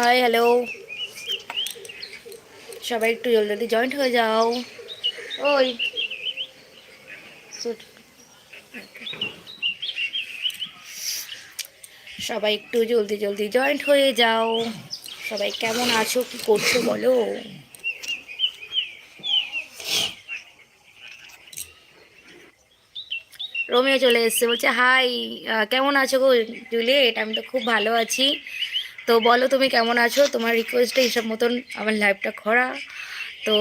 Hi hello সবাই একটু জলদি জয়েন্ট হয়ে যাও। ওই। সবাই একটু জলদি জলদি জয়েন্ট হয়ে যাও। সবাই কেমন আছো কি করছ বলো? রোমিও চলে এসছে বলছে হাই কেমন আছো গো জুলিয়েট? আমি তো খুব ভালো আছি। তো বলো তুমি কেমন আছো? তোমার রিকোয়েস্টে হিসাব মতন আমার লাইফটা খরা তো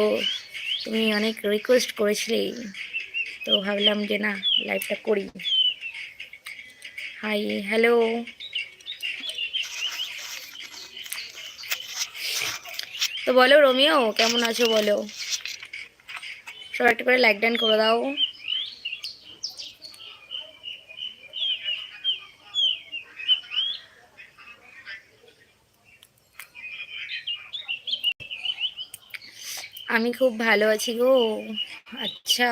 তুমি অনেক রিকোয়েস্ট করেছিলে। তো ভাবলাম যে না লাইফটা করি। হাই হ্যালো তো বলো রোমিও, কেমন আছো বলো? সবাই একটা করে লাইক ডান করে দাও। আমি খুব ভালো আছি গো। আচ্ছা।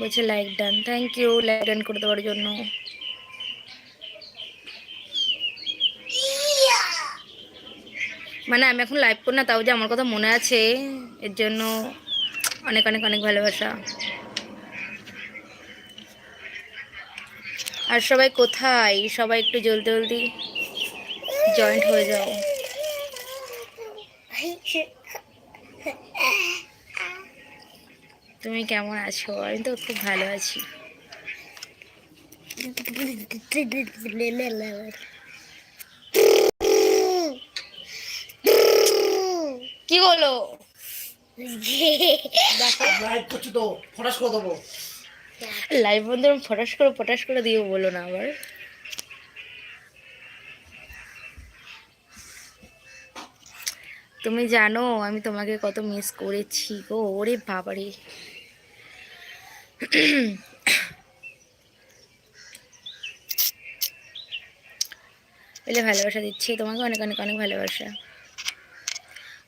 বলছে like done thank you like done করে দেওয়ার জন্য। মানে আমি এখন লাইভ করি না, তাও যে আমার কথা মনে আছে, এর জন্য অনেক অনেক অনেক ভালোবাসা। আর সবাই কোথায়? সবাই একটু জলদি জলদি জয়েন্ট হয়ে যাও। তুমি কেমন আছো? আমি তো খুব ভালো আছি। কি করছি তো ফটাস করে দেবো। লাইভ বন্ধু ফটাস করে ফটাস করে দিয়ে বলো না আবার। তুমি জানো, আমি তোমাকে কত মিস করেছি গো, ওরে বাবারে। বলে ভালোবাসা দিচ্ছি, তোমাকে অনেক অনেক অনেক ভালোবাসা।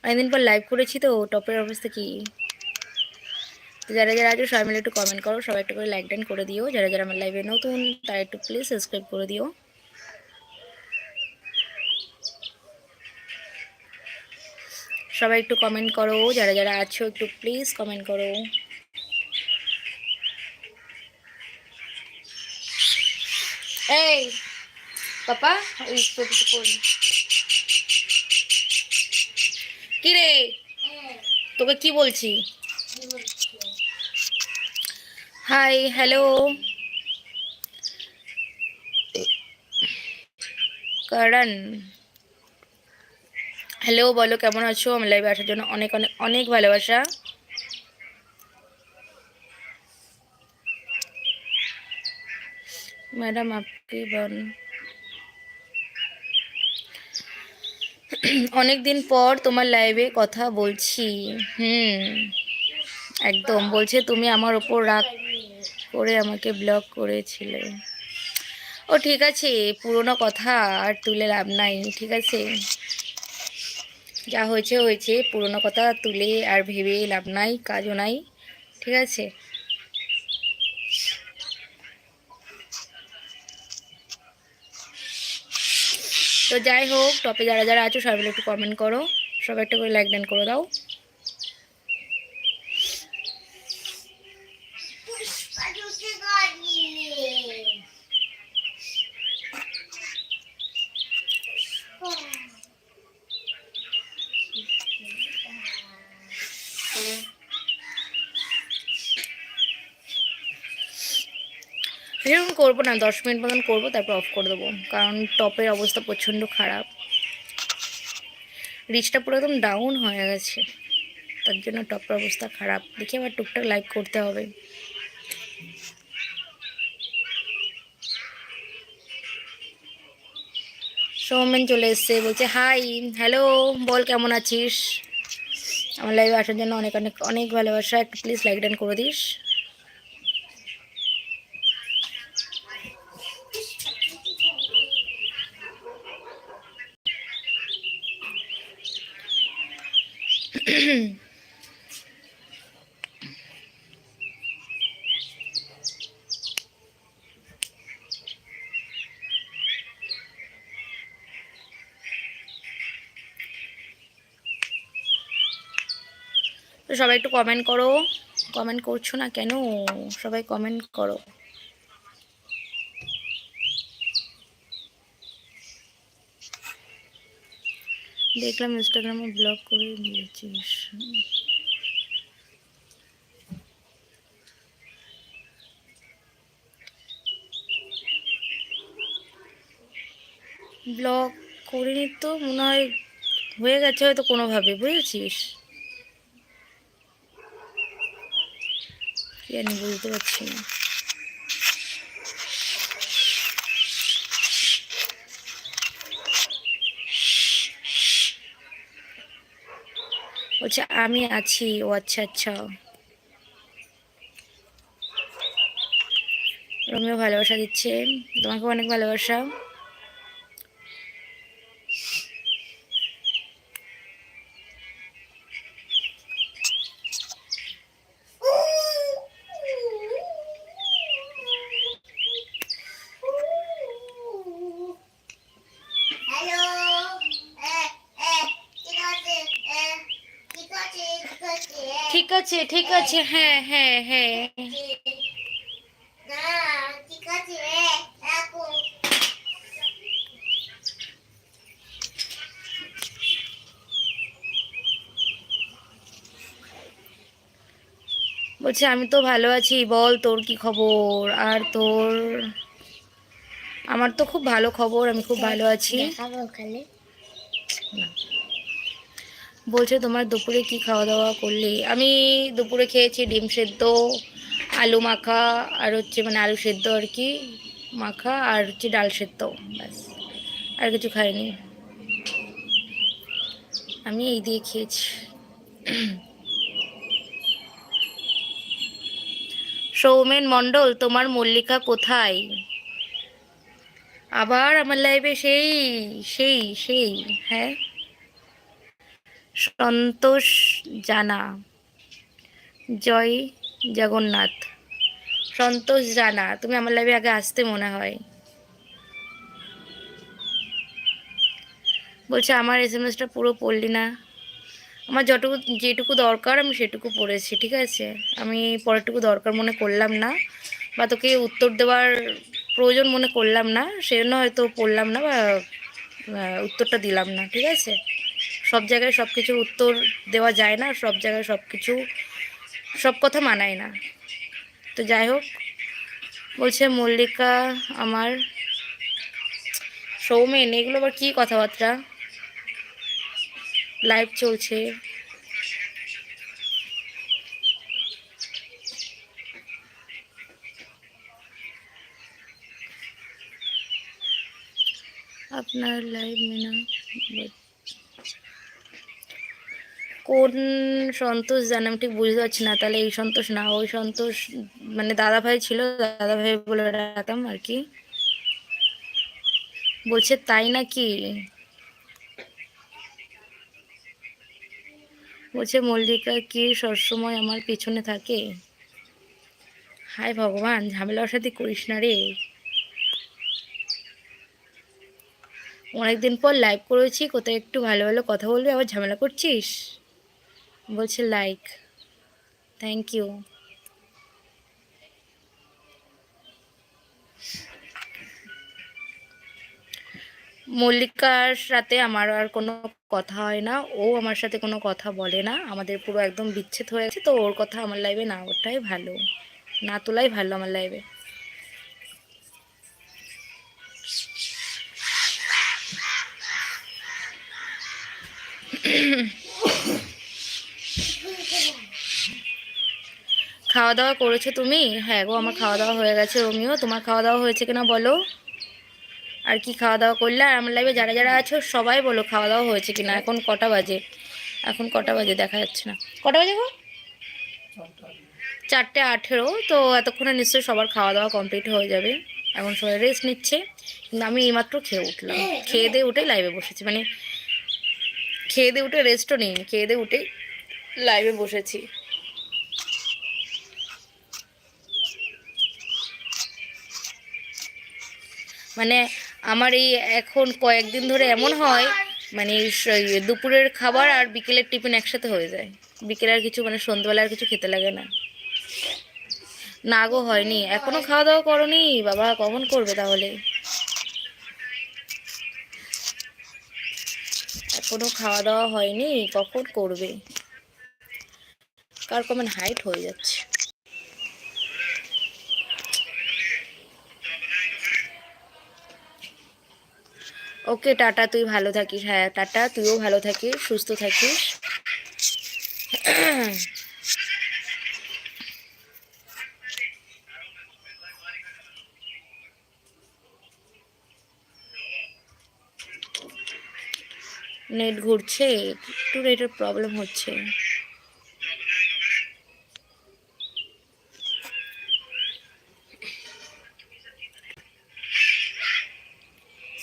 অনেকদিন পর লাইভ করেছি তো, টপের অবস্থা কি? তো যারা যারা আছো সবাই মিলে একটু কমেন্ট করো সবাই একটু করে লাইক ডান করে দিও। যারা যারা আমার লাইভে নতুন তারা একটু প্লিজ সাবস্ক্রাইব করে দিও। সবাই একটু কমেন্ট করো যারা যারা আছো একটু প্লিজ কমেন্ট করো। এই পাপা ওই কি রে তোকে কি বলছি? হাই হ্যালো কারণ হ্যালো বলো, কেমন আছো? আমার লাইভে আসার জন্য অনেক অনেক অনেক ভালোবাসা। ম্যাডাম আপনি বল। অনেক দিন পর তোমার লাইভে কথা বলছি। হুম, একদম। বলছে তুমি আমার ওপর রাগ করে আমাকে ব্লক করেছিলে। ও ঠিক আছে, পুরোনো কথা আর তুলে লাভ নাই, ঠিক আছে? যা হয়েছে হয়েছে, পুরোনো কথা তুলে আর ভেবে লাভ নাই, কাজও নাই, ঠিক আছে? তো যাই হোক, টপে যারা যারা আছো, সবাই একটু কমেন্ট করো, সবাই একটা করে লাইক ডান করে দাও। এরকম করব না, দশ মিনিট মতন করব, তারপর অফ করে দেবো। কারণ টপের অবস্থা প্রচণ্ড খারাপ। রিচটা পুরো একদম ডাউন হয়ে গেছে। তার জন্য টপের অবস্থা খারাপ। দেখি আবার টুকটাক লাইভ করতে হবে। সৌমেন চলে এসছে, বলছে হাই হ্যালো বল, কেমন আছিস? আমার লাইভে আসার জন্য অনেক অনেক অনেক ভালোবাসা। একটু প্লিজ লাইক ডান করে দিস। তো সবাই একটু কমেন্ট করো। কমেন্ট করছ না কেন? সবাই কমেন্ট করো। দেখলাম ইনস্টাগ্রামে ব্লগ করে দিয়েছিস ব্লগ করিনি তো, মনে হয় হয়ে গেছে হয়তো কোনোভাবে, বুঝেছিস? কি জানি, বুঝতে পারছি না। বলছে আমি আছি ও আচ্ছা আচ্ছা। রমিও ভালোবাসা দিচ্ছে তোমাকে অনেক ভালোবাসা হ্যালো ঠিক আছে ঠিক আছে ঠিক আছে ঠিক আছে হ্যাঁ হ্যাঁ হ্যাঁ। বলছে, আমি তো ভালো আছি, বল তোর কি খবর? আর তোর? আমার তো খুব ভালো খবর, আমি খুব ভালো আছি। বলছে তোমার দুপুরে কি খাওয়া দাওয়া করলে? আমি দুপুরে খেয়েছি ডিম সেদ্ধ, আলু মাখা, আর হচ্ছে মানে আলু সেদ্ধ আর কি, মাখা, আর হচ্ছে ডাল সেদ্ধ, ব্যাস। আর কিছু খাইনি। আমি এই দিয়ে খেয়েছি। সৌমেন মণ্ডল, তোমার মল্লিকা কোথায়? আবার আমার লাইফে সেই সেই সেই হ্যাঁ? সন্তোষ জানা। জয় জগন্নাথ। সন্তোষ জানা, তুমি আমার লাইভে আগে আসতে মনে হয়। বলছে, আমার এস এম এসটা পুরো পড়লি না। আমার যতটুকু, যেটুকু দরকার আমি সেটুকু পড়েছি, ঠিক আছে? আমি পরেরটুকু দরকার মনে করলাম না বা তোকে উত্তর দেওয়ার প্রয়োজন মনে করলাম না, সেজন্য হয়তো পড়লাম না বা উত্তরটা দিলাম না, ঠিক আছে? সব জায়গায় সব কিছুর উত্তর দেওয়া যায় না, সব জায়গায় সব কিছু সব কথা মানায় না। তো যাই হোক, বলছে মল্লিকা, আমার সৌমেন, এগুলো আবার কী কথাবার্তা? লাইভ চলছে। আপনার লাইভ মেনা কোন সন্তোষ জানে, আমি ঠিক বুঝতে পারছি না। তাহলে এই সন্তোষ না, ওই সন্তোষ মানে দাদা ভাই ছিল দাদা ভাই বলে ডাকতাম আর কি। বলছে, তাই নাকি? বলছে, মল্লিকা কি সবসময় আমার পিছনে থাকে? হায় ভগবান, ঝামেলা সাথে করিস না রে। অনেকদিন পর লাইভ করেছি, কোথায় একটু ভালো ভালো কথা বলবি, আবার ঝামেলা করছিস? বলছে লাইক থ্যাংক ইউ মল্লিকার সাথে আমার আর কোনো কথা হয় না। ও আমার সাথে কোনো কথা বলে না। আমাদের পুরো একদম বিচ্ছেদ হয়ে গেছে। তো ওর কথা আমার লাইভে না ওটাই ভালো। না তোলাই ভালো আমার লাইভে খাওয়া দাওয়া করেছ তুমি? হ্যাঁ গো, আমার খাওয়া দাওয়া হয়ে গেছে রোমিও। তোমার খাওয়া দাওয়া হয়েছে কিনা বলো? আর কি খাওয়া দাওয়া করলে? আর আমার লাইভে যারা যারা আছো, সবাই বলো খাওয়া দাওয়া হয়েছে কিনা। এখন কটা বাজে? এখন কটা বাজে? দেখা যাচ্ছে না। কটা বাজে গো? চারটে আঠেরো। তো এতক্ষণে নিশ্চয়ই সবার খাওয়া দাওয়া কমপ্লিট হয়ে যাবে। এখন সবাই রেস্ট নিচ্ছে। কিন্তু আমি এইমাত্র খেয়ে উঠলাম। খেয়ে দিয়ে উঠে লাইভে বসেছি। মানে খেয়ে দিয়ে উঠে রেস্টও নিইনি। খেয়ে দিয়ে উঠে লাইভে বসেছি। মানে আমার এই এখন কয়েকদিন ধরে এমন হয় মানে দুপুরের খাবার আর বিকেলের টিফিন একসাথে হয়ে যায়। বিকেলে আর কিছু মানে সন্ধ্যেবেলা আর কিছু খেতে লাগে না। না গো, হয়নি। এখনও খাওয়া দাওয়া করনি। বাবা, কখন করবে তাহলে? এখনও খাওয়া দাওয়া হয়নি। কখন করবে? কার কমেন্ট হাইট হয়ে যাচ্ছে। ওকে, টাটা, তুই ভালো থাকিস। হ্যাঁ টাটা, তুইও ভালো থাকিস, সুস্থ থাকিস। নেট ঘুরছে, একটু নেটের প্রবলেম হচ্ছে।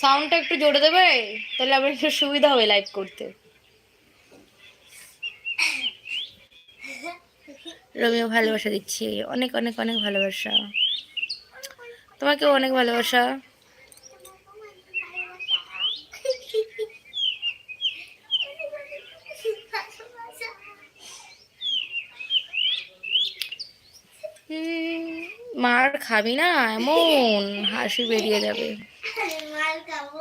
সাউন্ডটা একটু জোরে দেবে, তাহলে আমার একটু সুবিধা হবে লাইভ করতে। রমিও ভালোবাসা দিচ্ছি। অনেক অনেক অনেক ভালোবাসা। তোমাকেও অনেক ভালোবাসা। মার খাবি না, এমন হাসি বেরিয়ে যাবে মাল খাব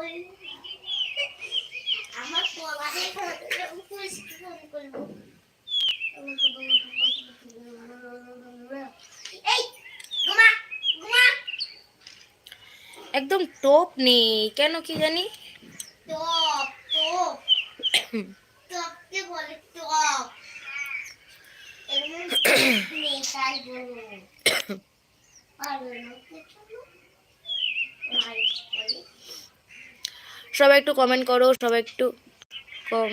আমার পড়া দেখে পরিষ্কার করব এই ঘুমা ঘুমা একদম টোপ নেই কেন কি জানি? Top top. টপকে বলে টপ। সবাই একটু কমেন্ট করো সবাই একটু কম।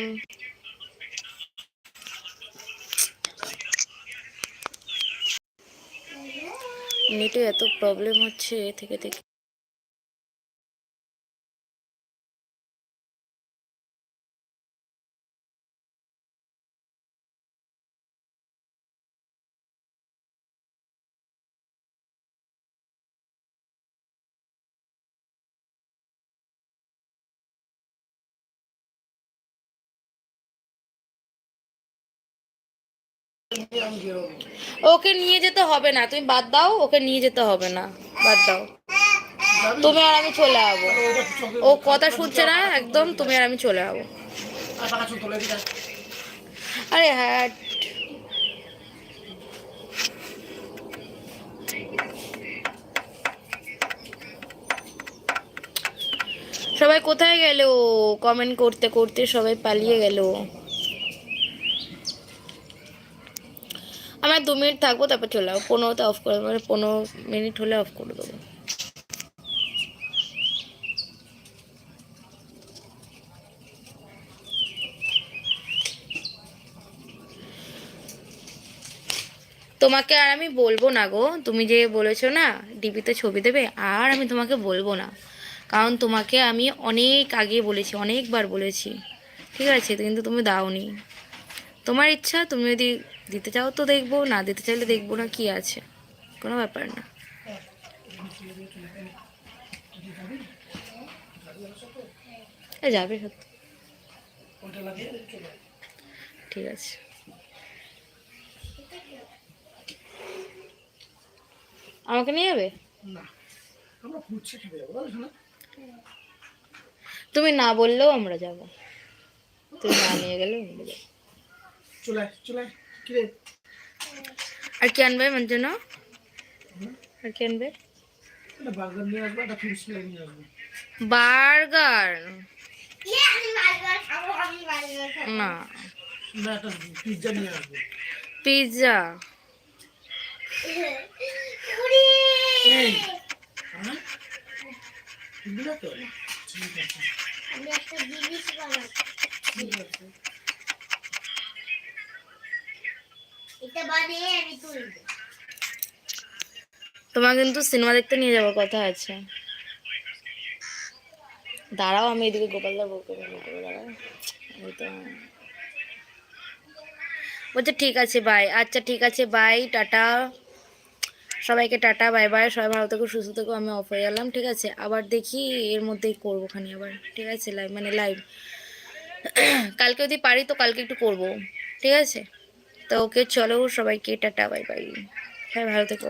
নেটে এত প্রবলেম হচ্ছে থেকে থেকে। ওকে নিয়ে যেতে হবে না, তুমি বাদ দাও, ওকে নিয়ে যেতে হবে না, বাদ দাও। তুমি আর আমি চলে যাব ও কথা শুনছে না, একদম, তুমি আর আমি চলে যাব আরে হ্যাঁ। সবাই কোথায় গেল? কমেন্ট করতে করতে সবাই পালিয়ে গেল। আমার দু মিনিট থাকব, তারপর চলে যাব। পনেরোতে অফ করে দেবো মানে পনেরো মিনিট হলে অফ করে দেবো। তোমাকে আর আমি বলব না গো। তুমি যে বলেছ না, ডিপিতে ছবি দেবে, আর আমি তোমাকে বলব না। কারণ তোমাকে আমি অনেক আগে বলেছি, অনেকবার বলেছি। ঠিক আছে, কিন্তু তুমি দাওনি। তোমার ইচ্ছা, তুমি যদি দিতে চাও তো দেখব না দিতে চাইলে দেখব না কি আছে। কোনো ব্যাপার না। যাবে সত্যি। ঠিক আছে। আমাকে নিয়ে যাবে? তুমি না বললেও আমরা যাব। তুমি না নিয়ে গেলেও আমরা যাব। চলে চলে রে আর কি আনবে আমার জন্য আর কি আনবে একটা বার্গার নিয়ে আসব একটা ফ্রিজ নিয়ে আসব বার্গার ইয়ে আমি বারবার খাব আমি বারবার খাব না না একটা পিৎজা নিয়ে আসব পিৎজা উড়ি এই হ্যাঁ বুঝলে তো ঠিক আছে আমি একটা জিনিস বানাবো তোমার কিন্তু সিনেমা দেখতে নিয়ে যাওয়ার কথা আছে। দাঁড়াও, আমি এদিকে বউকে দাঁড়াও। এই তো বলছে, ঠিক আছে বাই আচ্ছা ঠিক আছে বাই টাটা। সবাইকে টাটা বাই বাই সবাই ভালো থেকো, সুস্থ থেকো, আমি অফ হয়ে গেলাম, ঠিক আছে। আবার দেখি এর মধ্যেই করব খানি আবার, ঠিক আছে লাইভ মানে লাইভ কালকে যদি পারি তো কালকে একটু করব, ঠিক আছে? তো ওকে চলো সবাইকে টাটা বাই বাই হ্যাঁ ভালো থেকো